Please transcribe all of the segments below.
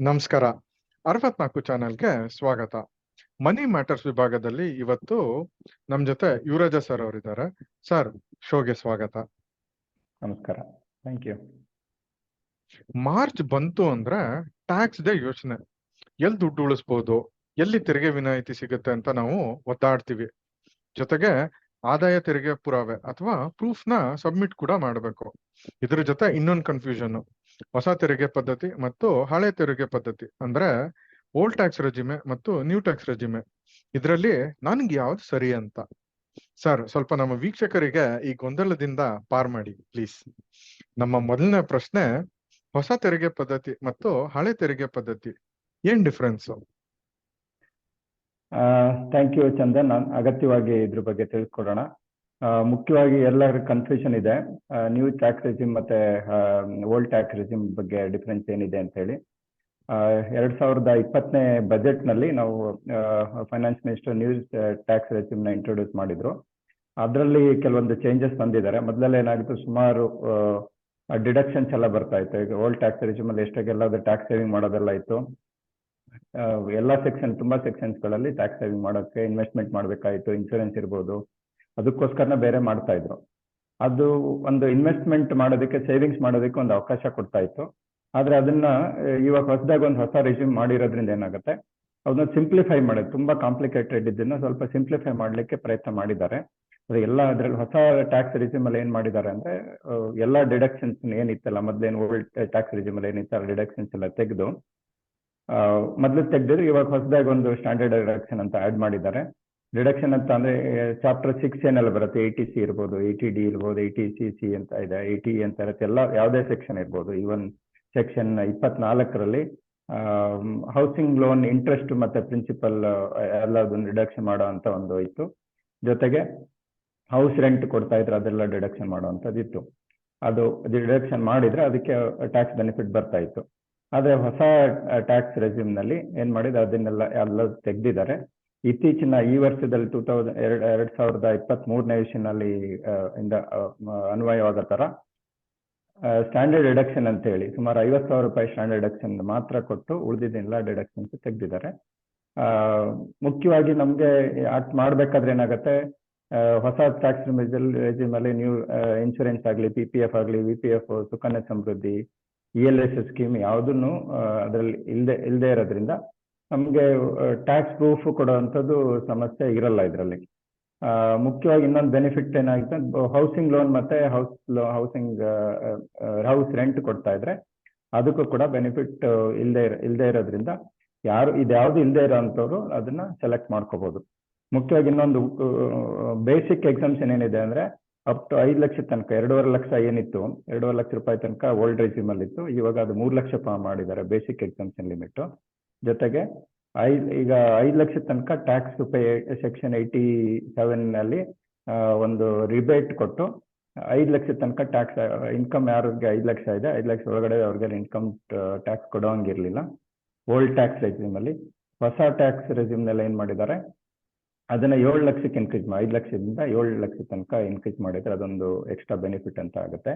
ನಮಸ್ಕಾರ. ಅರವತ್ನಾಲ್ಕು ಚಾನೆಲ್ಗೆ ಸ್ವಾಗತ. ಮನಿ ಮ್ಯಾಟರ್ಸ್ ವಿಭಾಗದಲ್ಲಿ ಇವತ್ತು ನಮ್ ಜೊತೆ ಯುವರಾಜ ಸರ್ ಅವರಿದ್ದಾರೆ. ಸರ್ ಶೋಗೆ ಸ್ವಾಗತ. ನಮಸ್ಕಾರ. Thank you. ಮಾರ್ಚ್ ಬಂತು ಅಂದ್ರೆ ಟ್ಯಾಕ್ಸ್ ದೇ ಯೋಚನೆ. ಎಲ್ಲಿ ದುಡ್ಡು ಉಳಿಸ್ಬೋದು ಎಲ್ಲಿ ತೆರಿಗೆ ವಿನಾಯಿತಿ ಸಿಗುತ್ತೆ ಅಂತ ನಾವು ಒದ್ದಾಡ್ತೀವಿ. ಜೊತೆಗೆ ಆದಾಯ ತೆರಿಗೆ ಪುರಾವೆ ಅಥವಾ ಪ್ರೂಫ್ನ ಸಬ್ಮಿಟ್ ಕೂಡ ಮಾಡಬೇಕು. ಇದ್ರ ಜೊತೆ ಇನ್ನೊಂದು ಕನ್ಫ್ಯೂಷನ್ ಹೊಸ ತೆರಿಗೆ ಪದ್ಧತಿ ಮತ್ತು ಹಳೆ ತೆರಿಗೆ ಪದ್ಧತಿ. ಅಂದ್ರೆ ಓಲ್ಡ್ ಟ್ಯಾಕ್ಸ್ ರೆಜಿಮೆ ಮತ್ತು ನ್ಯೂ ಟ್ಯಾಕ್ಸ್ ರೆಜಿಮೆ ಇದರಲ್ಲಿ ನನ್ಗೆ ಯಾವ್ದು ಸರಿ ಅಂತ. ಸರ್ ಸ್ವಲ್ಪ ನಮ್ಮ ವೀಕ್ಷಕರಿಗೆ ಈ ಗೊಂದಲದಿಂದ ಪಾರ್ ಮಾಡಿ ಪ್ಲೀಸ್. ನಮ್ಮ ಮೊದಲನೇ ಪ್ರಶ್ನೆ ಹೊಸ ತೆರಿಗೆ ಪದ್ಧತಿ ಮತ್ತು ಹಳೆ ತೆರಿಗೆ ಪದ್ಧತಿ. ಏನ್ ಡಿಫ್ರೆನ್ಸ್? Thank you Chandan. ನಾನು ಅಗತ್ಯವಾಗಿ ಇದ್ರ ಬಗ್ಗೆ ತಿಳ್ಕೊಡೋಣ. ಆ, ಮುಖ್ಯವಾಗಿ ಎಲ್ಲರ ಕನ್ಫ್ಯೂಷನ್ ಇದೆ. ನ್ಯೂ ಟ್ಯಾಕ್ಸ್ ರೆಜಿಮ್ ಮತ್ತೆ ಓಲ್ಡ್ ಟ್ಯಾಕ್ಸ್ ರೆಜಿಮ್ ಬಗ್ಗೆ ಡಿಫ್ರೆನ್ಸ್ ಏನಿದೆ ಅಂತ ಹೇಳಿ. ಎರಡ್ ಸಾವಿರದ ಇಪ್ಪತ್ತನೇ ಬಜೆಟ್ನಲ್ಲಿ ನಾವು ಫೈನಾನ್ಸ್ ಮಿನಿಸ್ಟರ್ ನ್ಯೂ ಟ್ಯಾಕ್ಸ್ ರೆಜಿಮ್ನ ಇಂಟ್ರೊಡ್ಯೂಸ್ ಮಾಡಿದ್ರು. ಅದರಲ್ಲಿ ಕೆಲವೊಂದು ಚೇಂಜಸ್ ತಂದಿದ್ದಾರೆ ಮೊದಲೆಲ್ಲ ಏನಾಗಿತ್ತು, ಸುಮಾರು ಡಿಡಕ್ಷನ್ಸ್ ಎಲ್ಲ ಬರ್ತಾ ಇತ್ತು. ಈಗ ಓಲ್ಡ್ ಟ್ಯಾಕ್ಸ್ ರೆಜಿಮ್ ಅಲ್ಲಿ ಎಷ್ಟಾಗೆಲ್ಲ ಟ್ಯಾಕ್ಸ್ ಸೇವಿಂಗ್ ಮಾಡೋದೆಲ್ಲ ಇತ್ತು. ಎಲ್ಲ ಸೆಕ್ಷನ್ ತುಂಬಾ ಸೆಕ್ಷನ್ಸ್ಗಳಲ್ಲಿ ಟ್ಯಾಕ್ಸ್ ಸೇವಿಂಗ್ ಮಾಡೋಕೆ ಇನ್ವೆಸ್ಟ್ಮೆಂಟ್ ಮಾಡಬೇಕಾಯಿತು ಇನ್ಶೂರೆನ್ಸ್ ಇರ್ಬೋದು. ಅದಕ್ಕೋಸ್ಕರನೇ ಬೇರೆ ಮಾಡ್ತಾ ಇದ್ರು. ಅದು ಒಂದು ಇನ್ವೆಸ್ಟ್ಮೆಂಟ್ ಮಾಡೋದಕ್ಕೆ ಸೇವಿಂಗ್ಸ್ ಮಾಡೋದಕ್ಕೆ ಒಂದು ಅವಕಾಶ ಕೊಡ್ತಾ ಇತ್ತು. ಆದ್ರೆ ಅದನ್ನ ಇವಾಗ ಹೊಸದಾಗಿ ಒಂದು ಹೊಸ ರೆಸ್ಯೂಮ್ ಮಾಡಿರೋದ್ರಿಂದ ಏನಾಗುತ್ತೆ? ಅದನ್ನ ಸಿಂಪ್ಲಿಫೈ ಮಾಡೋದು, ತುಂಬಾ ಕಾಂಪ್ಲಿಕೇಟೆಡ್ ಇದನ್ನ ಸ್ವಲ್ಪ ಸಿಂಪ್ಲಿಫೈ ಮಾಡ್ಲಿಕ್ಕೆ ಪ್ರಯತ್ನ ಮಾಡಿದ್ದಾರೆ. ಅದೇ ಎಲ್ಲ ಅದ್ರಲ್ಲಿ ಹೊಸ ಟ್ಯಾಕ್ಸ್ ರಿಜಿಮ್ ಅಲ್ಲಿ ಏನ್ ಮಾಡಿದ್ದಾರೆ ಅಂದ್ರೆ ಎಲ್ಲಾ ಎಲ್ಲ ಡಿಡಕ್ಷನ್ಸ್ ಏನಿತ್ತಲ್ಲ, ಮೊದ್ಲೇನು ಓಲ್ಡ್ ಟ್ಯಾಕ್ಸ್ ರಿಸ್ಯೂಮ್ ಅಲ್ಲಿ ಏನಿತ್ತಲ್ಲ ಡಿಡಕ್ಷನ್ಸ್ ಎಲ್ಲ ತೆಗೆದು ಮೊದಲು ತೆಗೆದಿದ್ರು, ಇವಾಗ ಹೊಸದಾಗಿ ಒಂದು ಸ್ಟ್ಯಾಂಡರ್ಡ್ ಡಿಡಕ್ಷನ್ ಅಂತ ಆಡ್ ಮಾಡಿದ್ದಾರೆ. ಡಿಡಕ್ಷನ್ ಅಂತ ಅಂದ್ರೆ ಚಾಪ್ಟರ್ ಸಿಕ್ಸ್ ಏನೆಲ್ಲ ಬರುತ್ತೆ? ಏಟಿ ಸಿ ಇರ್ಬೋದು ಏಟಿ ಡಿ ಇರ್ಬೋದು ಟಿ ಸಿ ಸಿ ಅಂತ ಇದೆ ಏಟಿ ಅಂತ ಇರುತ್ತೆ, ಎಲ್ಲ, ಯಾವುದೇ ಸೆಕ್ಷನ್ ಇರ್ಬೋದು. ಈವನ್ ಸೆಕ್ಷನ್ ಇಪ್ಪತ್ನಾಲ್ಕರಲ್ಲಿ ಹೌಸಿಂಗ್ ಲೋನ್ ಇಂಟ್ರೆಸ್ಟ್ ಮತ್ತೆ ಪ್ರಿನ್ಸಿಪಲ್ ಎಲ್ಲದನ್ನ ಡಿಡಕ್ಷನ್ ಮಾಡೋ ಅಂತ ಒಂದು ಇತ್ತು. ಜೊತೆಗೆ ಹೌಸ್ ರೆಂಟ್ ಕೊಡ್ತಾ ಇದ್ರೆ ಅದೆಲ್ಲ ಡಿಡಕ್ಷನ್ ಮಾಡುವಂಥದ್ದು ಇತ್ತು. ಅದು ಡಿಡಕ್ಷನ್ ಮಾಡಿದ್ರೆ ಅದಕ್ಕೆ ಟ್ಯಾಕ್ಸ್ ಬೆನಿಫಿಟ್ ಬರ್ತಾ ಇತ್ತು. ಆದ್ರೆ ಹೊಸ ಟ್ಯಾಕ್ಸ್ ರೆಸ್ಯೂಮ್ನಲ್ಲಿ ಏನ್ ಮಾಡಿದ್ರೆ ಅದನ್ನೆಲ್ಲ ಎಲ್ಲ ತೆಗ್ದಿದ್ದಾರೆ. ಇತ್ತೀಚಿನ ಈ ವರ್ಷದಲ್ಲಿ ಟೂ ತೌಸಂಡ್ ಎರಡ್ ಎರಡ್ ಸಾವಿರದ ಇಪ್ಪತ್ತ್ ಮೂರನೇ ವಿಷಯನಲ್ಲಿ ಇಂದ ಅನ್ವಯವಾದ ತರ ಸ್ಟ್ಯಾಂಡರ್ಡ್ ಡಿಡಕ್ಷನ್ ಅಂತ ಹೇಳಿ ಸುಮಾರು ಐವತ್ತು ಸಾವಿರ ರೂಪಾಯಿ ಸ್ಟ್ಯಾಂಡರ್ಡ್ ಡಿಡಕ್ಷನ್ ಮಾತ್ರ ಕೊಟ್ಟು ಉಳಿದಿದ್ದೆಲ್ಲ ಡಿಡಕ್ಷನ್ಸ್ ತೆಗೆದಿದ್ದಾರೆ. ಮುಖ್ಯವಾಗಿ ನಮಗೆ ಅಟ್ ಮಾಡಬೇಕಾದ್ರೆ ಏನಾಗುತ್ತೆ ಹೊಸ ಟ್ಯಾಕ್ಸ್ ರೆಜಿಮ್ ಅಲ್ಲಿ ನ್ಯೂ ಇನ್ಶೂರೆನ್ಸ್ ಆಗಲಿ ಪಿ ಪಿ ಎಫ್ ಆಗಲಿ V P F Sukanya Samriddhi E L S scheme ಯಾವುದನ್ನು ಅದರಲ್ಲಿ ಇಲ್ಲದೆ ಇಲ್ಲದೆ ಇರೋದ್ರಿಂದ ನಮಗೆ ಟ್ಯಾಕ್ಸ್ ಪ್ರೂಫ್ ಕೊಡುವಂಥದ್ದು ಸಮಸ್ಯೆ ಇರಲ್ಲ ಇದರಲ್ಲಿ. ಮುಖ್ಯವಾಗಿ ಇನ್ನೊಂದು ಬೆನಿಫಿಟ್ ಏನಾಗುತ್ತೆ ಹೌಸಿಂಗ್ ಲೋನ್ ಮತ್ತೆ ಹೌಸ್ ಲೋ ಹೌಸಿಂಗ್ ಹೌಸ್ ರೆಂಟ್ ಕೊಡ್ತಾ ಇದ್ರೆ, ಅದಕ್ಕೂ ಕೂಡ ಬೆನಿಫಿಟ್ ಇಲ್ಲದೆ ಇಲ್ಲದೆ ಇರೋದ್ರಿಂದ ಯಾರು ಇದ್ಯಾವುದು ಇಲ್ಲದೆ ಇರೋಂಥವ್ರು ಅದನ್ನ ಸೆಲೆಕ್ಟ್ ಮಾಡ್ಕೋಬಹುದು ಮುಖ್ಯವಾಗಿ ಇನ್ನೊಂದು ಬೇಸಿಕ್ ಎಕ್ಸಾಮ್ಷನ್ ಏನಿದೆ ಅಂದ್ರೆ ಅಪ್ ಟು ಐದು ಲಕ್ಷ ತನಕ, ಎರಡೂವರೆ ಲಕ್ಷ ಏನಿತ್ತು, ಎರಡೂವರೆ ಲಕ್ಷ ರೂಪಾಯಿ ತನಕ ಓಲ್ಡ್ ರೆಜಿಮ್ ಅಲ್ಲಿ ಇತ್ತು ಇವಾಗ ಅದು ಮೂರು ಲಕ್ಷ ಮಾಡಿದ್ದಾರೆ ಬೇಸಿಕ್ ಎಕ್ಸಾಮ್ಷನ್ ಲಿಮಿಟ್ ಜೊತೆಗೆ ಐದು, ಈಗ ಐದು ಲಕ್ಷ ತನಕ ಟ್ಯಾಕ್ಸ್ ಪೇ ಸೆಕ್ಷನ್ ಏಯ್ಟಿ ಸೆವೆನ್ನಲ್ಲಿ ಒಂದು ರಿಬೇಟ್ ಕೊಟ್ಟು ಐದು ಲಕ್ಷ ತನಕ ಟ್ಯಾಕ್ಸ್ ಇನ್ಕಮ್ ಯಾರಿಗೆ ಐದು ಲಕ್ಷ ಇದೆ, ಐದು ಲಕ್ಷ ಒಳಗಡೆ ಅವ್ರಿಗೆ ಇನ್ಕಮ್ ಟ್ಯಾಕ್ಸ್ ಕೊಡೋಂಗಿರಲಿಲ್ಲ. ಓಲ್ಡ್ ಟ್ಯಾಕ್ಸ್ ರೆಜಿಮ್ ಅಲ್ಲಿ ಹೊಸ ಟ್ಯಾಕ್ಸ್ ರೆಜಿಮ್ ಏನು ಮಾಡಿದ್ದಾರೆ, ಅದನ್ನ ಏಳು ಲಕ್ಷಕ್ಕೆ ಇನ್ಕ್ರೀಸ್ ಐದು ಲಕ್ಷದಿಂದ ಏಳು ಲಕ್ಷ ತನಕ ಇನ್ಕ್ರೀಸ್ ಮಾಡಿದರೆ ಅದೊಂದು ಎಕ್ಸ್ಟ್ರಾ ಬೆನಿಫಿಟ್ ಅಂತ ಆಗುತ್ತೆ.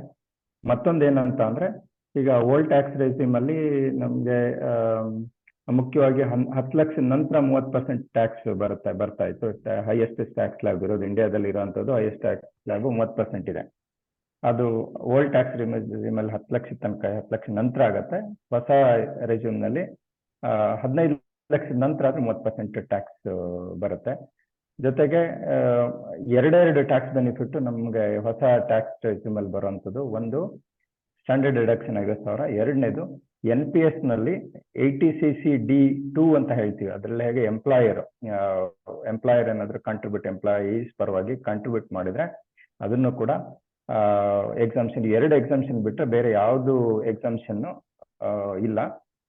ಮತ್ತೊಂದು ಏನಂತ ಅಂದರೆ, ಈಗ ಓಲ್ಡ್ ಟ್ಯಾಕ್ಸ್ ರೆಜಿಮ್ ಅಲ್ಲಿ ನಮ್ಗೆ ಮುಖ್ಯವಾಗಿ ಹತ್ತು ಲಕ್ಷ ನಂತರ ಮೂವತ್ತು ಪರ್ಸೆಂಟ್ ಟ್ಯಾಕ್ಸ್ ಬರುತ್ತೆ, ಬರ್ತಾ ಇತ್ತು. ಹೈಯೆಸ್ಟ್ ಟ್ಯಾಕ್ಸ್ ಲ್ಯಾಬ್ ಇರೋದು ಇಂಡಿಯಾದಲ್ಲಿ ಇರುವಂಥದ್ದು ಹೈಯೆಸ್ಟ್ ಟ್ಯಾಕ್ಸ್ ಸ್ಲ್ಯಾಬ್ ಮೂವತ್ತು ಪರ್ಸೆಂಟ್ ಇದೆ. ಅದು ಓಲ್ಡ್ ಟ್ಯಾಕ್ಸ್ ರಿಜಿಮ್ ಅಲ್ಲಿ ಹತ್ತು ಲಕ್ಷ ತನಕ, ಹತ್ತು ಲಕ್ಷ ನಂತರ ಆಗತ್ತೆ. ಹೊಸ ರೆಜ್ಯೂಮ್ನಲ್ಲಿ ಹದಿನೈದು ಲಕ್ಷದ ನಂತರ ಅದು ಮೂವತ್ತು ಪರ್ಸೆಂಟ್ ಟ್ಯಾಕ್ಸ್ ಬರುತ್ತೆ. ಜೊತೆಗೆ ಎರಡೆರಡು ಟ್ಯಾಕ್ಸ್ ಬೆನಿಫಿಟ್ ನಮಗೆ ಹೊಸ ಟ್ಯಾಕ್ಸ್ ರೆಜ್ಯೂಮಲ್ಲಿ ಬರುವಂಥದ್ದು. ಒಂದು ಸ್ಟ್ಯಾಂಡರ್ಡ್ ಡಿಡಕ್ಷನ್ ಐವತ್ತು ಸಾವಿರ. ಎರಡನೇದು N P ಎಸ್ನಲ್ಲಿ eighty C C D two ಅಂತ ಹೇಳ್ತೀವಿ. ಅದರಲ್ಲಿ ಹೇಗೆ ಎಂಪ್ಲಾಯರ್ ಎಂಪ್ಲಾಯರ್ ಏನಾದ್ರು ಕಾಂಟ್ರಿಬ್ಯೂಟ್ ಎಂಪ್ಲಾಯೀಸ್ ಪರವಾಗಿ ಕಾಂಟ್ರಿಬ್ಯೂಟ್ ಮಾಡಿದ್ರೆ ಅದನ್ನು ಕೂಡ ಎಕ್ಸಾಮ್ಷನ್ ಎರಡು ಎಕ್ಸಾಮ್ಷನ್ ಬಿಟ್ಟರೆ ಬೇರೆ ಯಾವುದು ಎಕ್ಸಾಮ್ಷನ್ ಇಲ್ಲ.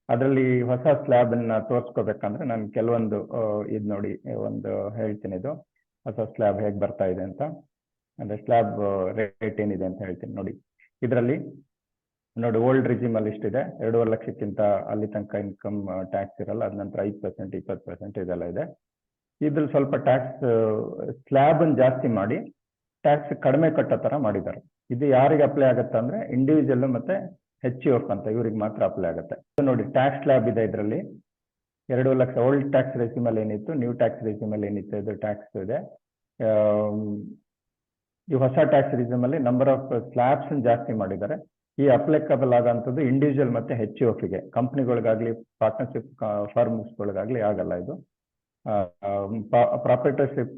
ಅದರಲ್ಲಿ ಹೊಸ ಸ್ಲ್ಯಾಬ್ ಅನ್ನ ತೋರಿಸ್ಕೋಬೇಕಂದ್ರೆ ನಾನು ಕೆಲವೊಂದು ಇದು ನೋಡಿ, ಒಂದು ಹೇಳ್ತೀನಿ ಇದು. ಹೊಸ ಸ್ಲ್ಯಾಬ್ ಹೇಗೆ ಬರ್ತಾ ಇದೆ ಅಂತ. ಅಂದ್ರೆ ಸ್ಲ್ಯಾಬ್ ರೇಟ್ ಏನಿದೆ ಅಂತ ಹೇಳ್ತೀನಿ ನೋಡಿ. ಇದರಲ್ಲಿ ನೋಡಿ ಓಲ್ಡ್ ರಿಜಿಮ್ ಅಲ್ಲಿ ಇಷ್ಟಿದೆ. ಎರಡೂವರೆ ಲಕ್ಷಕ್ಕಿಂತ ಅಲ್ಲಿ ತನಕ ಇನ್ಕಮ್ ಟ್ಯಾಕ್ಸ್ ಇರಲ್ಲ. ಅದ ನಂತರ ಐದು ಪರ್ಸೆಂಟ್ ಇಪ್ಪತ್ತು ಪರ್ಸೆಂಟ್ ಇದೆಲ್ಲ ಇದೆ. ಇದ್ರಲ್ಲಿ ಸ್ವಲ್ಪ ಟ್ಯಾಕ್ಸ್ ಸ್ಲ್ಯಾಬ್ ಜಾಸ್ತಿ ಮಾಡಿ ಟ್ಯಾಕ್ಸ್ ಕಡಿಮೆ ಕಟ್ಟೋ ತರ ಮಾಡಿದ್ದಾರೆ. ಇದು ಯಾರಿಗೆ ಅಪ್ಲೈ ಆಗುತ್ತೆ ಅಂದ್ರೆ ಇಂಡಿವಿಜುವಲ್ ಮತ್ತೆ ಹೆಚ್ ಎಫ್ ಅಂತ ಇವ್ರಿಗೆ ಮಾತ್ರ ಅಪ್ಲೈ ಆಗುತ್ತೆ. ನೋಡಿ ಟ್ಯಾಕ್ಸ್ ಸ್ಲ್ಯಾಬ್ ಇದೆ ಇದರಲ್ಲಿ. ಎರಡು ಲಕ್ಷ ಓಲ್ಡ್ ಟ್ಯಾಕ್ಸ್ ಅಲ್ಲಿ ಏನಿತ್ತು ನ್ಯೂ ಟ್ಯಾಕ್ಸ್ ಅಲ್ಲಿ ಏನಿತ್ತು, ಇದು ಟ್ಯಾಕ್ಸ್ ಇದೆ. ಈ ಹೊಸ ಟ್ಯಾಕ್ಸ್ ರಿಸಮ್ ಅಲ್ಲಿ ನಂಬರ್ ಆಫ್ ಸ್ಲ್ಯಾಬ್ಸ್ ಜಾಸ್ತಿ ಮಾಡಿದ್ದಾರೆ. ಈ ಅಪ್ಲಿಕಬಲ್ ಆಗೋಂಥದ್ದು ಇಂಡಿವಿಜುವಲ್ ಮತ್ತೆ ಹೆಚ್ ಎಫ್ಗೆ ಕಂಪ್ನಿಗಳಿಗಾಗಲಿ ಪಾರ್ಟ್ನರ್ಶಿಪ್ ಫಾರ್ಮ್ಸ್ಗಳಿಗಾಗಲಿ ಆಗಲ್ಲ ಇದು. ಪ್ರಾಪರ್ಟರ್ಶಿಪ್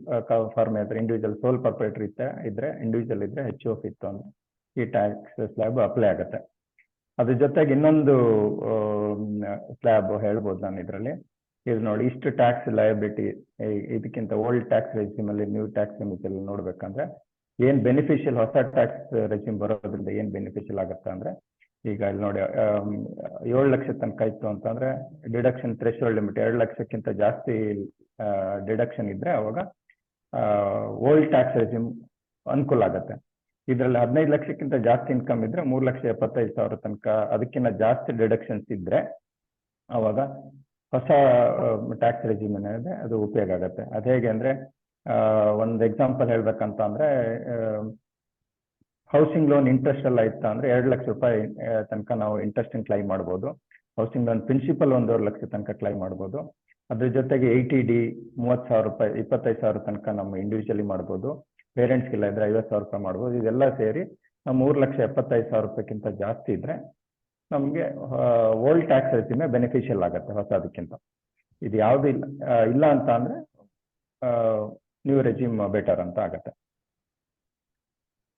ಫಾರ್ಮ್ ಇದ್ರೆ ಇಂಡಿವಿಜುವಲ್ ಸೋಲ್ ಪ್ರಾಪರ್ಟರ್ ಇತ್ತೆ, ಇದ್ರೆ ಇಂಡಿವಿಜುವಲ್ ಇದ್ರೆ ಹೆಚ್ ಎಫ್ ಇತ್ತು ಅಂದ್ರೆ ಈ ಟ್ಯಾಕ್ಸ್ ಸ್ಲ್ಯಾಬ್ ಅಪ್ಲೈ ಆಗುತ್ತೆ. ಅದ್ರ ಜೊತೆಗೆ ಇನ್ನೊಂದು ಸ್ಲ್ಯಾಬ್ ಹೇಳ್ಬೋದು ನಾನು ಇದರಲ್ಲಿ. ಇದು ನೋಡಿ, ಇಷ್ಟು ಟ್ಯಾಕ್ಸ್ ಲಯಬಿಲಿಟಿ ಇದಕ್ಕಿಂತ ಓಲ್ಡ್ ಟ್ಯಾಕ್ಸ್ ರೆಜಿಮ್ ಅಲ್ಲಿ ನ್ಯೂ ಟ್ಯಾಕ್ಸ್ ರೆಜಿಮ್ ನೋಡ್ಬೇಕಂದ್ರೆ ಏನ್ ಬೆನಿಫಿಷಿಯಲ್ ಹೊಸ ಟ್ಯಾಕ್ಸ್ ರೆಜಿಮ್ ಬರೋದ್ರಿಂದ ಏನ್ ಬೆನಿಫಿಷಿಯಲ್ ಆಗುತ್ತೆ ಅಂದ್ರೆ, ಈಗ ಇಲ್ಲಿ ನೋಡಿ ಏಳು ಲಕ್ಷ ತನಕ ಇತ್ತು ಅಂತಂದ್ರೆ ಡಿಡಕ್ಷನ್ ಥ್ರೆಶೋಲ್ಡ್ ಲಿಮಿಟ್ ಎರಡು ಲಕ್ಷಕ್ಕಿಂತ ಜಾಸ್ತಿ ಡಿಡಕ್ಷನ್ ಇದ್ರೆ ಅವಾಗ ಓಲ್ಡ್ ಟ್ಯಾಕ್ಸ್ ರೆಜಿಮ್ ಅನುಕೂಲ ಆಗುತ್ತೆ. ಇದರಲ್ಲಿ ಹದಿನೈದು ಲಕ್ಷಕ್ಕಿಂತ ಜಾಸ್ತಿ ಇನ್ಕಮ್ ಇದ್ರೆ ಮೂರು ಲಕ್ಷ ಎಪ್ಪತ್ತೈದು ಸಾವಿರ ತನಕ ಅದಕ್ಕಿಂತ ಜಾಸ್ತಿ ಡಿಡಕ್ಷನ್ಸ್ ಇದ್ರೆ ಅವಾಗ ಹೊಸ ಟ್ಯಾಕ್ಸ್ ರೆಜಿಮ್ ಏನಿದೆ ಅದು ಉಪಯೋಗ ಆಗುತ್ತೆ. ಅದು ಹೇಗೆ ಅಂದ್ರೆ ಒಂದು ಎಕ್ಸಾಂಪಲ್ ಹೇಳ್ಬೇಕಂತ ಅಂದ್ರೆ ಹೌಸಿಂಗ್ ಲೋನ್ ಇಂಟ್ರೆಸ್ಟ್ ಎಲ್ಲ ಇತ್ತ ಅಂದ್ರೆ ಎರಡು ಲಕ್ಷ ರೂಪಾಯಿ ತನಕ ನಾವು ಇಂಟ್ರೆಸ್ಟ್ ಕ್ಲೈಮ್ ಮಾಡ್ಬೋದು. ಹೌಸಿಂಗ್ ಲೋನ್ ಪ್ರಿನ್ಸಿಪಲ್ ಒಂದೂವರೆ ಲಕ್ಷ ತನಕ ಕ್ಲೈಮ್ ಮಾಡ್ಬೋದು. ಅದ್ರ ಜೊತೆಗೆ ಏಯ್ಟಿ ಡಿ ಮೂವತ್ತು ಸಾವಿರ ರೂಪಾಯಿ, ಇಪ್ಪತ್ತೈದು ಸಾವಿರ ತನಕ ನಮ್ಮ ಇಂಡಿವಿಜುವಲಿ ಮಾಡ್ಬೋದು. ಪೇರೆಂಟ್ಸ್ಗೆಲ್ಲ ಇದ್ರೆ ಐವತ್ತು ಸಾವಿರ ರೂಪಾಯಿ ಮಾಡ್ಬೋದು. ಇದೆಲ್ಲ ಸೇರಿ ನಾವು ಮೂರು ಲಕ್ಷ ಎಪ್ಪತ್ತೈದು ಸಾವಿರ ರೂಪಾಯಿಗಿಂತ ಜಾಸ್ತಿ ಇದ್ರೆ ನಮಗೆ ಓಲ್ಡ್ ಟ್ಯಾಕ್ಸ್ ರೆಜಿಮೆ ಬೆನಿಫಿಷಿಯಲ್ ಆಗುತ್ತೆ ಹೊಸದಕ್ಕಿಂತ. ಇದು ಯಾವುದು ಇಲ್ಲ ಇಲ್ಲ ಅಂತ ಅಂದ್ರೆ ನ್ಯೂ ರೆಜಿಮ್ ಬೆಟರ್ ಅಂತ ಆಗತ್ತೆ.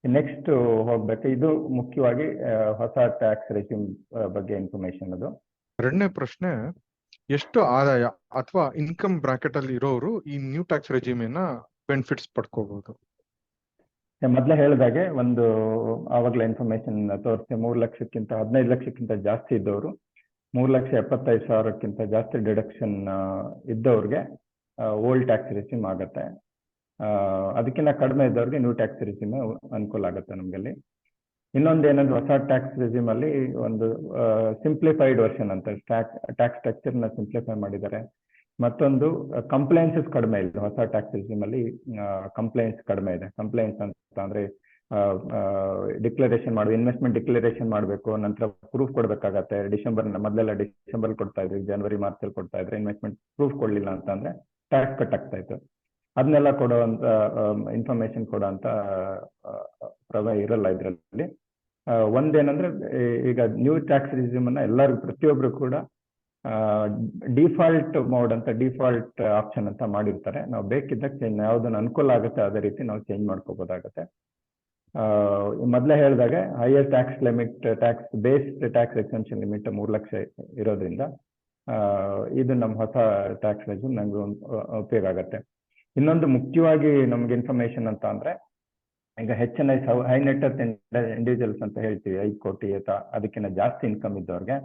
ನೆಕ್ಸ್ಟ್ ಹೋಗ್ಬೇಕು. ಇದು ಮುಖ್ಯವಾಗಿ ಹೊಸ ಟ್ಯಾಕ್ಸ್ ರೆಜಿಮ್ ಬಗ್ಗೆ ಇನ್ಫಾರ್ಮೇಶನ್ ಅದು. ಎರಡನೇ ಪ್ರಶ್ನೆ ಎಷ್ಟು ಆದಾಯ ಅಥವಾ ಇನ್ಕಮ್ ಬ್ರಾಕೆಟ್ ಅಲ್ಲಿ ಇರೋರು ಈ ನ್ಯೂ ಟ್ಯಾಕ್ಸ್ ರೆಜಿಮಿನ ಬೆನಿಫಿಟ್ಸ್ ಪಡ್ಕೋಬಹುದು ಮೊದಲೇ ಹೇಳಿದಾಗೆ ಒಂದು ಆವಾಗಲೇ ಇನ್ಫಾರ್ಮೇಶನ್ ತೋರಿಸಿ ಮೂರು ಲಕ್ಷಕ್ಕಿಂತ ಹದಿನೈದು ಲಕ್ಷಕ್ಕಿಂತ ಜಾಸ್ತಿ ಇದ್ದವರು ಮೂರು ಲಕ್ಷ ಎಪ್ಪತ್ತೈದು ಸಾವಿರಕ್ಕಿಂತ ಜಾಸ್ತಿ ಡಿಡಕ್ಷನ್ ಇದ್ದವ್ರಿಗೆ ಓಲ್ಡ್ ಟ್ಯಾಕ್ಸ್ ರೆಸ್ಯೂಮ್ ಆಗುತ್ತೆ. ಅದಕ್ಕಿಂತ ಕಡಿಮೆ ಇದ್ದವ್ರಿಗೆ ನ್ಯೂ ಟ್ಯಾಕ್ಸ್ ರಿಸಿಮ್ ಅನುಕೂಲ ಆಗುತ್ತೆ ನಮಗಲ್ಲಿ. ಇನ್ನೊಂದು ಏನಂದ್ರೆ ಹೊಸ ಟ್ಯಾಕ್ಸ್ ರಿಸಿಮ್ ಅಲ್ಲಿ ಒಂದು ಸಿಂಪ್ಲಿಫೈಡ್ ವರ್ಷನ್ ಅಂತ ಟ್ಯಾಕ್ಸ್ ಸ್ಟ್ರಕ್ಚರ್ನ ಸಿಂಪ್ಲಿಫೈ ಮಾಡಿದ್ದಾರೆ. ಮತ್ತೊಂದು ಕಂಪ್ಲೇನ್ಸಸ್ ಕಡಿಮೆ ಇದೆ. ಹೊಸ ಟ್ಯಾಕ್ಸ್ ರಿಸಿಮ್ ಅಲ್ಲಿ ಕಂಪ್ಲೈನ್ಸ್ ಕಡಿಮೆ ಇದೆ. ಕಂಪ್ಲೈನ್ಸ್ ಅಂತ ಅಂದ್ರೆ ಡಿಕ್ಲರೇಷನ್ ಮಾಡು ಇನ್ವೆಸ್ಟ್ಮೆಂಟ್ ಡಿಕ್ಲರೇಷನ್ ಮಾಡಬೇಕು, ನಂತರ ಪ್ರೂಫ್ ಕೊಡ್ಬೇಕಾಗತ್ತೆ. ಡಿಸೆಂಬರ್, ಮೊದಲೆಲ್ಲ ಡಿಸೆಂಬರ್ ಕೊಡ್ತಾ ಇದ್ರು ಜನವರಿ ಮಾರ್ಚ್ ಅಲ್ಲಿ ಕೊಡ್ತಾ ಇದ್ರೆ ಇನ್ವೆಸ್ಟ್ಮೆಂಟ್ ಪ್ರೂಫ್ ಕೊಡ್ಲಿಲ್ಲ ಅಂತ ಅಂದ್ರೆ ಟ್ಯಾಕ್ಸ್ ಕಟ್ ಆಗ್ತಾ ಇತ್ತು. ಅದನ್ನೆಲ್ಲ ಕೊಡುವಂತ ಇನ್ಫಾರ್ಮೇಶನ್ ಕೊಡುವಂತ ಪ್ರಭಾವ ಇರಲ್ಲ ಇದರಲ್ಲಿ. ಒಂದೇನಂದ್ರೆ ಈಗ ನ್ಯೂ ಟ್ಯಾಕ್ಸ್ ರಿಸ್ಯೂಮ್ ಅನ್ನ ಎಲ್ಲರಿಗೂ, ಪ್ರತಿಯೊಬ್ರು ಕೂಡ ಡಿಫಾಲ್ಟ್ ಮೋಡ್ ಅಂತ ಡಿಫಾಲ್ಟ್ ಆಪ್ಷನ್ ಅಂತ ಮಾಡಿರ್ತಾರೆ. ನಾವು ಬೇಕಿದ್ದಾಗ ಚೇಂಜ್ ಯಾವ್ದನ್ನ ಅನುಕೂಲ ಆಗುತ್ತೆ, ಅದೇ ರೀತಿ ನಾವು ಚೇಂಜ್ ಮಾಡ್ಕೋಬಹುದಾಗತ್ತೆ ಮೊದಲೇ ಹೇಳಿದಾಗೆ higher tax limit tax based tax exemption limit ಮೂರು ಲಕ್ಷ ಇರೋದ್ರಿಂದ ಇದು ನಮ್ಮ ಹೊಸ ಟ್ಯಾಕ್ಸ್ ರೆಜ್ಯೂಮ್ ನಮ್ಗೆ ಉಪಯೋಗ ಆಗುತ್ತೆ. ಇನ್ನೊಂದು ಮುಖ್ಯವಾಗಿ ನಮ್ಗೆ ಇನ್ಫಾರ್ಮೇಶನ್ ಅಂತ ಅಂದ್ರೆ, ಈಗ ಹೆಚ್ಚಿನ ಹೈ ನೆಟ್ ಇಂಡಿವಿಜುವಲ್ಸ್ ಅಂತ ಹೇಳ್ತೀವಿ, ಐದು ಕೋಟಿ ಅಥವಾ ಅದಕ್ಕಿಂತ ಜಾಸ್ತಿ ಇನ್ಕಮ್ ಇದ್ದವ್ರಿಗೆ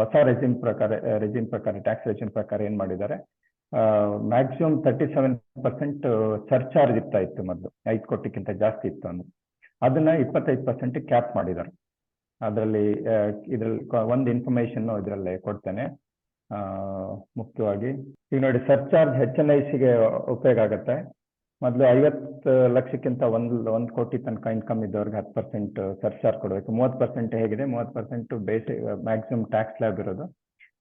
ಹೊಸ ರೆಜಿಮ್ ಪ್ರಕಾರ ರೆಜಿಮ್ ಪ್ರಕಾರ ಟ್ಯಾಕ್ಸ್ ರೆಜಿಮ್ ಪ್ರಕಾರ ಏನ್ ಮಾಡಿದ್ದಾರೆ maximum thirty seven percent surcharge ಇರ್ತಾ ಇತ್ತು ಮೊದಲು. ಐದು ಕೋಟಿಗಿಂತ ಜಾಸ್ತಿ ಇತ್ತು ಅಂದ್ರೆ. ಅದನ್ನ ಇಪ್ಪತ್ತೈದು ಪರ್ಸೆಂಟ್ ಕ್ಯಾಪ್ ಮಾಡಿದ್ದಾರೆ. ಅದರಲ್ಲಿ ಇದ್ರಲ್ಲಿ ಒಂದು ಇನ್ಫಾರ್ಮೇಶನ್ ಇದರಲ್ಲಿ ಕೊಡ್ತೇನೆ. ಮುಖ್ಯವಾಗಿ. ಈಗ ನೋಡಿ, ಸರ್ಚಾರ್ಜ್ ಎನ್ ಐಸಿಗೆ ಉಪಯೋಗ ಆಗುತ್ತೆ. ಮೊದಲು ಐವತ್ತು ಲಕ್ಷಕ್ಕಿಂತ ಒಂದು ಒಂದು ಕೋಟಿ ತನಕ ಇನ್ಕಮ್ ಇದ್ದವ್ರಿಗೆ ಹತ್ತು ಪರ್ಸೆಂಟ್ ಸರ್ಚಾರ್ಜ್ ಕೊಡಬೇಕು. ಮೂವತ್ತು ಪರ್ಸೆಂಟ್ ಹೇಗಿದೆ? ಮೂವತ್ತು percent basic maximum tax slab ಇರೋದು.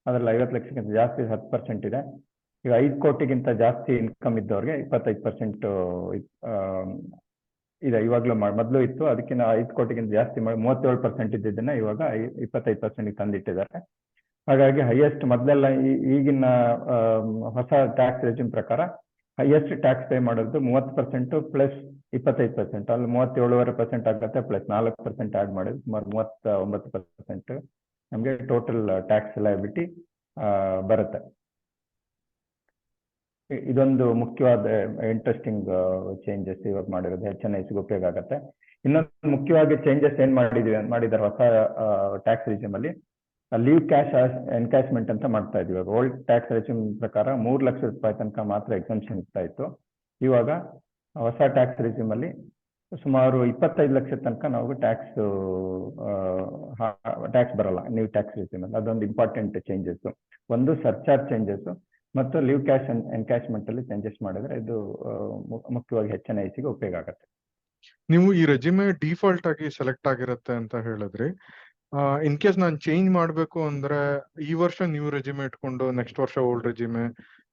ಅದರಲ್ಲಿ ಐವತ್ತು ಲಕ್ಷಕ್ಕಿಂತ ಜಾಸ್ತಿ ಹತ್ತು ಪರ್ಸೆಂಟ್ ಇದೆ. ಈಗ ಐದು ಕೋಟಿಗಿಂತ ಜಾಸ್ತಿ ಇನ್ಕಮ್ ಇದ್ದವ್ರಿಗೆ ಇಪ್ಪತ್ತೈದು ಪರ್ಸೆಂಟ್ ಇದೆ. ಇವಾಗಲೂ ಮೊದಲು ಇತ್ತು. ಅದಕ್ಕಿಂತ ಐದು ಕೋಟಿಗಿಂತ ಜಾಸ್ತಿ ಮಾಡಿ ಮೂವತ್ತೇಳು ಪರ್ಸೆಂಟ್ ಇದ್ದಿದ್ದನ್ನ ಇವಾಗ ಐ- ಇಪ್ಪತ್ತೈದು ಪರ್ಸೆಂಟ್ ತಂದಿಟ್ಟಿದ್ದಾರೆ. ಹಾಗಾಗಿ ಹೈಯೆಸ್ಟ್ ಮೊದಲೆಲ್ಲ ಈಗಿನ ಹೊಸ ಟ್ಯಾಕ್ಸ್ ರೆಜಿಮ್ ಪ್ರಕಾರ ಹೈಯೆಸ್ಟ್ ಟ್ಯಾಕ್ಸ್ ಪೇ ಮಾಡೋದು ಮೂವತ್ತು ಪರ್ಸೆಂಟ್ ಪ್ಲಸ್ ಇಪ್ಪತ್ತೈದು ಪರ್ಸೆಂಟ್ ಅಲ್ಲಿ ಮೂವತ್ತೇಳುವರೆ ಪರ್ಸೆಂಟ್ ಆಗುತ್ತೆ ಪ್ಲಸ್ ನಾಲ್ಕು ಪರ್ಸೆಂಟ್ ಆಡ್ ಮಾಡಿದ್ರೆ ಸುಮಾರು ಮೂವತ್ತ ಒಂಬತ್ತು ಪರ್ಸೆಂಟ್ ನಮಗೆ ಟೋಟಲ್ ಟ್ಯಾಕ್ಸ್ ಲಯಬಿಲಿಟಿ ಬರುತ್ತೆ. ಇದೊಂದು ಮುಖ್ಯವಾದ ಇಂಟ್ರೆಸ್ಟಿಂಗ್ ಚೇಂಜಸ್ ಇವಾಗ ಮಾಡಿರೋದು. ಹೆಚ್ ಎನ್ ಐಸ್ಗೆ ಉಪಯೋಗ ಆಗುತ್ತೆ. ಇನ್ನೊಂದು ಮುಖ್ಯವಾಗಿ ಚೇಂಜಸ್ ಏನ್ ಮಾಡಿದೀವಿ ಮಾಡಿದಾರೆ ಹೊಸ ಟ್ಯಾಕ್ಸ್ ರಿಜಿಮ್ ಅಲ್ಲಿ? ಲೀವ್ ಕ್ಯಾಶ್ ಎನ್ಕ್ಯಾಶ್ಮೆಂಟ್ ಅಂತ ಮಾಡ್ತಾ ಇದ್ವಿ. ಇವಾಗ ಓಲ್ಡ್ ಟ್ಯಾಕ್ಸ್ ರೆಜಿಮ್ ಪ್ರಕಾರ ಮೂರು ಲಕ್ಷ ರೂಪಾಯಿ ತನಕ ಮಾತ್ರ ಎಕ್ಸಂಪ್ಷನ್ ಇರ್ತಾ ಇತ್ತು. ಇವಾಗ ಹೊಸ ಟ್ಯಾಕ್ಸ್ ರೆಜಿಮ್ ಅಲ್ಲಿ ಸುಮಾರು ಇಪ್ಪತ್ತೈದು ಲಕ್ಷ ತನಕ ನಾವು ಟ್ಯಾಕ್ಸ್ ಟ್ಯಾಕ್ಸ್ ಬರಲ್ಲ. ನೀವು ಟ್ಯಾಕ್ಸ್ ರೆಜಿಮ್ ಅಲ್ಲಿ. ಅದೊಂದು ಇಂಪಾರ್ಟೆಂಟ್ ಚೇಂಜಸ್ ಒಂದು ಸರ್ಚಾರ್ಜ್ ಚೇಂಜಸ್ ಮತ್ತು ಲೀವ್ ಕ್ಯಾಶ್ ಎನ್ಕ್ಯಾಶ್ಮೆಂಟ್ ಅಲ್ಲಿ ಚೇಂಜಸ್ ಮಾಡಿದ್ರೆ ಇದು ಮುಖ್ಯವಾಗಿ ಹೆಚ್ಚಿನ ಐಸಿಗೆ ಉಪಯೋಗ ಆಗುತ್ತೆ. ನೀವು ಈ ರೆಜಿಮೆ ಡಿಫಾಲ್ಟ್ ಆಗಿ ಸೆಲೆಕ್ಟ್ ಆಗಿರುತ್ತೆ ಅಂತ ಹೇಳಿದ್ರಿ ಇನ್ ಕೇಸ್ ನಾನು ಚೇಂಜ್ ಮಾಡ್ಬೇಕು ಅಂದ್ರೆ ಈ ವರ್ಷ ನ್ಯೂ ರೆಜಿಮೆ ಇಟ್ಕೊಂಡು ನೆಕ್ಸ್ಟ್ ವರ್ಷ ಓಲ್ಡ್ ರೆಜಿಮೆ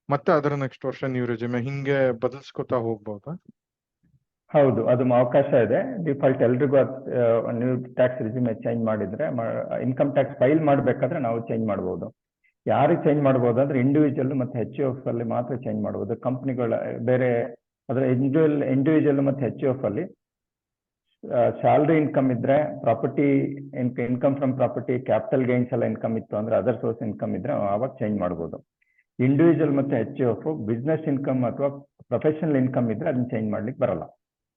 ಮತ್ತೆ ಅದರ ನೆಕ್ಸ್ಟ್ ವರ್ಷ ನ್ಯೂ ರೆಜಿಮೆ ಹಿಂಗೆ ಬದಲ್ಸ್ಕೊತಾ ಹೋಗ್ಬೋದಾ? ಹೌದು, ಅದು ಅವಕಾಶ ಇದೆ. ಡಿಫಾಲ್ಟ್ ಎಲ್ರಿಗೂ ನ್ಯೂ ಟ್ಯಾಕ್ಸ್ ರಿಜಿಮೆ ಚೇಂಜ್ ಮಾಡಿದ್ರೆ ಇನ್ಕಮ್ ಟ್ಯಾಕ್ಸ್ ಫೈಲ್ ಮಾಡ್ಬೇಕಾದ್ರೆ ನಾವು ಚೇಂಜ್ ಮಾಡ್ಬೋದು. ಯಾರಿಗೆ ಚೇಂಜ್ ಮಾಡ್ಬೋದು ಅಂದ್ರೆ ಇಂಡಿವಿಜುವಲ್ ಮತ್ತೆ ಹೆಚ್ ಎಫ್ ಅಲ್ಲಿ ಮಾತ್ರ ಚೇಂಜ್ ಮಾಡ್ಬೋದು. ಕಂಪ್ನಿಗಳ ಬೇರೆ, ಅದರ ಇಂಡಿವಿಜುವಲ್ ಇಂಡಿವಿಜುವಲ್ ಮತ್ತೆ ಹೆಚ್ ಎಫ್ ಅಲ್ಲಿ ಸ್ಯಾಲ್ರಿ ಇನ್ಕಮ್ ಇದ್ರೆ property income from property capital gains ಎಲ್ಲ ಇನ್ಕಮ್ ಇತ್ತು ಅಂದ್ರೆ ಅದರ್ ಸೋರ್ಸ್ ಇನ್ಕಮ್ ಇದ್ರೆ ಅವಾಗ ಚೇಂಜ್ ಮಾಡ್ಬೋದು. ಇಂಡಿವಿಜುವಲ್ ಮತ್ತೆ ಎಚ್ ಎಫ್ ಬಿಸ್ನೆಸ್ ಇನ್ಕಮ್ ಅಥವಾ ಪ್ರೊಫೆಷನಲ್ ಇನ್ಕಮ್ ಇದ್ರೆ ಅದನ್ನ ಚೇಂಜ್ ಮಾಡ್ಲಿಕ್ಕೆ ಬರಲ್ಲ.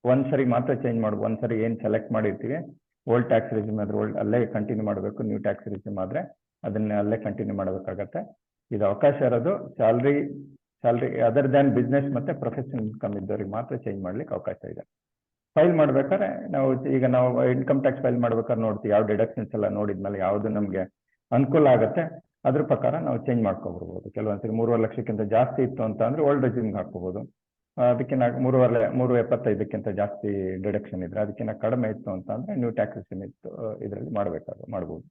ಒಂದ್ಸರಿ ಮಾತ್ರ ಚೇಂಜ್ ಮಾಡ್ಬೋದು. ಒಂದ್ಸರಿ ಏನ್ ಸೆಲೆಕ್ಟ್ ಮಾಡಿರ್ತೀವಿ ಓಲ್ಡ್ ಟ್ಯಾಕ್ಸ್ ರಿಸ್ಯೂಮ್ ಆದ್ರೆ ಓಲ್ಡ್ ಅಲ್ಲೇ ಕಂಟಿನ್ಯೂ ಮಾಡಬೇಕು ನ್ಯೂ ಟ್ಯಾಕ್ಸ್ ರಿಸ್ಯೂಮ್ ಆದ್ರೆ ಅದನ್ನ ಅಲ್ಲೇ ಕಂಟಿನ್ಯೂ ಮಾಡಬೇಕಾಗತ್ತೆ. ಇದು ಅವಕಾಶ ಇರೋದು salary salary other than business ಮತ್ತೆ ಪ್ರೊಫೆಷನಲ್ ಇನ್ಕಮ್ ಇದ್ದವ್ರಿಗೆ ಮಾತ್ರ ಚೇಂಜ್ ಮಾಡ್ಲಿಕ್ಕೆ ಅವಕಾಶ ಇದೆ. ಫೈಲ್ ಮಾಡ್ಬೇಕಾದ್ರೆ ನಾವು ಈಗ ನಾವು ಇನ್ಕಮ್ ಟ್ಯಾಕ್ಸ್ ಫೈಲ್ ಮಾಡ್ಬೇಕಾದ್ರೆ ನೋಡ್ತೀವಿ. ಯಾವ ಡಿಡಕ್ಷನ್ಸ್ ಎಲ್ಲ ನೋಡಿದ್ಮೇಲೆ ಯಾವುದು ನಮಗೆ ಅನುಕೂಲ ಆಗುತ್ತೆ, ಅದ್ರ ಪ್ರಕಾರ ನಾವು ಚೇಂಜ್ ಮಾಡ್ಕೊಬರ್ಬೋದು ಕೆಲವೊಂದ್ಸರಿ ಮೂರುವರೆ ಲಕ್ಷಕ್ಕಿಂತ ಜಾಸ್ತಿ ಇತ್ತು ಅಂತ ಅಂದ್ರೆ ಓಲ್ಡ್ ರೆಸ್ಯೂಮ್ಗೆ ಹಾಕೋಬಹುದು ಅದಕ್ಕಿಂತ ಮೂರುವರೆ, ಮೂರು ಎಪ್ಪತ್ತೈದಕ್ಕಿಂತ ಜಾಸ್ತಿ ಡಿಡಕ್ಷನ್ ಇದ್ರೆ ಅದಕ್ಕಿಂತ ಕಡಿಮೆ ಇತ್ತು ಅಂತ ಅಂದ್ರೆ ನ್ಯೂ ಟ್ಯಾಕ್ಸ್ ಇತ್ತು, ಇದರಲ್ಲಿ ಮಾಡಬೇಕಾದ್ರೆ ಮಾಡ್ಬೋದು.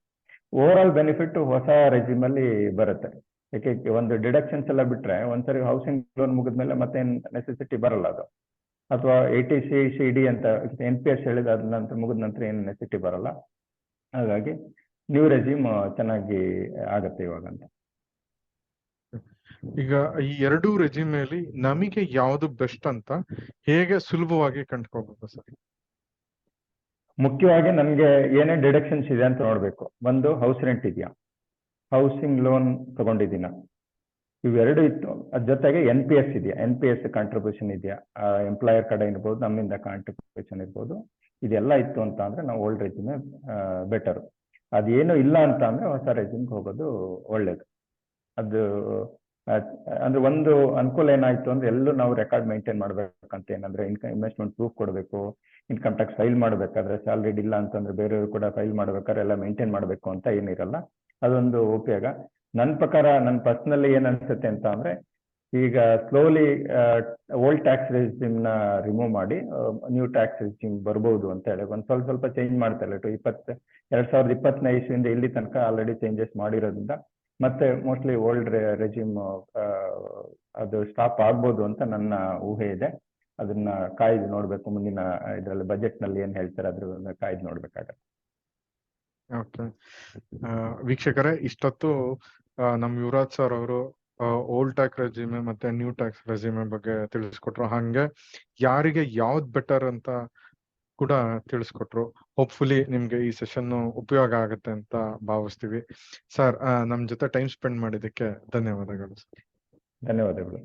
ಓವರ್ ಆಲ್ ಬೆನಿಫಿಟ್ ಹೊಸ ರೆಸ್ಯೂಮ್ ಅಲ್ಲಿ ಬರುತ್ತೆ. ಯಾಕೆ ಒಂದು ಡಿಡಕ್ಷನ್ಸ್ ಎಲ್ಲ ಬಿಟ್ರೆ ಒಂದ್ಸರಿ ಹೌಸಿಂಗ್ ಲೋನ್ ಮುಗಿದ್ಮೇಲೆ ಮತ್ತೆ ನೆಸೆಸಿಟಿ ಬರಲ್ಲ ಅದು. ಅಥವಾ A T C C D ಅಂತ ಎನ್ ಪಿ ಎಸ್ ಹೇಳಿದ ನಂತರ ಮುಗಿದ ನಂತರ ಏನು ನೆಸಿಟಿ ಬರಲ್ಲ. ಹಾಗಾಗಿ ನ್ಯೂ ರೆಜಿಮ್ ಚೆನ್ನಾಗಿ ಆಗತ್ತೆ ಇವಾಗ ಅಂತ. ಈಗ ಈ ಎರಡೂ ಅಲ್ಲಿ ನಮಗೆ ಯಾವ್ದು ಬೆಸ್ಟ್ ಅಂತ ಹೇಗೆ ಸುಲಭವಾಗಿ ಕಂಡುಕೋಬೇಕು ಸರ್? ಮುಖ್ಯವಾಗಿ ನಮಗೆ ಏನೇ ಡಿಡಕ್ಷನ್ಸ್ ಇದೆ ಅಂತ ನೋಡ್ಬೇಕು. ಒಂದು ಹೌಸ್ ರೆಂಟ್ ಇದೆಯಾ? ಹೌಸಿಂಗ್ ಲೋನ್ ತಗೊಂಡಿದ್ದೀನ? ಇವೆರಡು ಇತ್ತು. ಅದ್ರ ಜೊತೆಗೆ ಎನ್ ಪಿ ಎಸ್ ಇದೆಯಾ? ಎನ್ ಪಿ ಎಸ್ ಕಾಂಟ್ರಿಬ್ಯೂಷನ್ ಇದೆಯಾ? ಎಂಪ್ಲಾಯರ್ ಕಡೆ ಇರ್ಬೋದು, ನಮ್ಮಿಂದ ಕಾಂಟ್ರಿಬ್ಯೂಷನ್ ಇರ್ಬೋದು. ಇದೆಲ್ಲ ಇತ್ತು ಅಂತ ಅಂದ್ರೆ ನಾವು ಓಲ್ಡ್ ರೆಜಿಮೆ ಬೆಟರ್ ಅದೇನು ಇಲ್ಲ ಅಂತ ಅಂದ್ರೆ ಹೊಸ ರೆಜಿಮ್ಗೆ ಹೋಗೋದು ಒಳ್ಳೇದು. ಅದು ಅಂದ್ರೆ ಒಂದು ಅನುಕೂಲ ಏನಾಯ್ತು ಅಂದ್ರೆ ಎಲ್ಲೂ ನಾವು ರೆಕಾರ್ಡ್ ಮೇಂಟೈನ್ ಮಾಡ್ಬೇಕಂತ ಏನಂದ್ರೆ ಇನ್ಕಮ್ ಇನ್ವೆಸ್ಟ್ಮೆಂಟ್ ಪ್ರೂಫ್ ಕೊಡಬೇಕು. ಇನ್ಕಮ್ ಟ್ಯಾಕ್ಸ್ ಫೈಲ್ ಮಾಡಬೇಕಾದ್ರೆ ಸ್ಯಾಲ್ರಿಡ್ ಇಲ್ಲ ಅಂತಂದ್ರೆ ಬೇರೆಯವರು ಕೂಡ ಫೈಲ್ ಮಾಡ್ಬೇಕಾದ್ರೆ ಎಲ್ಲ ಮೇಂಟೈನ್ ಮಾಡಬೇಕು ಅಂತ ಏನಿರಲ್ಲ. ಅದೊಂದು ಉಪಯೋಗ. ನನ್ನ ಪ್ರಕಾರ ನನ್ನ ಪರ್ಸನಲಿ ಏನ್ ಅನ್ಸುತ್ತೆ ಅಂತ ಅಂದ್ರೆ, ಈಗ ಸ್ಲೋಲಿ ಓಲ್ಡ್ ಟ್ಯಾಕ್ಸ್ ರೆಜಿಮ್ನ ರಿಮೂವ್ ಮಾಡಿ ನ್ಯೂ ಟ್ಯಾಕ್ಸ್ ರೆಜಿಮ್ ಬರ್ಬೋದು ಅಂತ ಹೇಳಿ, ಒಂದ್ ಸ್ವಲ್ಪ ಸ್ವಲ್ಪ ಚೇಂಜ್ ಮಾಡ್ತಾರೆ ಟು ಇಪ್ಪತ್ತು, ಎರಡ್ ಸಾವಿರದ ಇಪ್ಪತ್ತನೇ ಇಲ್ಲಿ ತನಕ ಆಲ್ರೆಡಿ ಚೇಂಜಸ್ ಮಾಡಿರೋದ್ರಿಂದ, ಮತ್ತೆ ಮೋಸ್ಟ್ಲಿ ಓಲ್ಡ್ ರೆಜಿಮ್ ಅದು ಸ್ಟಾಪ್ ಆಗ್ಬೋದು ಅಂತ ನನ್ನ ಊಹೆ ಇದೆ. ಅದನ್ನ ಕಾಯ್ದು ನೋಡ್ಬೇಕು, ಮುಂದಿನ ಇದರಲ್ಲಿ ಬಜೆಟ್ನಲ್ಲಿ ಏನ್ ಹೇಳ್ತಾರೆ ಅದ್ರ ಕಾಯ್ದು ನೋಡ್ಬೇಕಾಗತ್ತೆ. ವೀಕ್ಷಕರೇ, ಇಷ್ಟೊತ್ತು ನಮ್ ಯುವರಾಜ್ ಸರ್ ಅವರು ಓಲ್ಡ್ ಟ್ಯಾಕ್ಸ್ ರೆಜಿಮೆ ಮತ್ತೆ ನ್ಯೂ ಟ್ಯಾಕ್ಸ್ ರೆಜಿಮೆ ಬಗ್ಗೆ ತಿಳಿಸ್ಕೊಟ್ರು. ಹಂಗೆ ಯಾರಿಗೆ ಯಾವ್ದ್ ಬೆಟರ್ ಅಂತ ಕೂಡ ತಿಳಿಸ್ಕೊಟ್ರು. ಹೋಪ್ಫುಲಿ ನಿಮ್ಗೆ ಈ ಸೆಷನ್ ಉಪಯೋಗ ಆಗುತ್ತೆ ಅಂತ ಭಾವಿಸ್ತೀವಿ. ಸರ್ ನಮ್ ಜೊತೆ ಟೈಮ್ ಸ್ಪೆಂಡ್ ಮಾಡಿದಕ್ಕೆ ಧನ್ಯವಾದಗಳು ಸರ್ ಧನ್ಯವಾದಗಳು.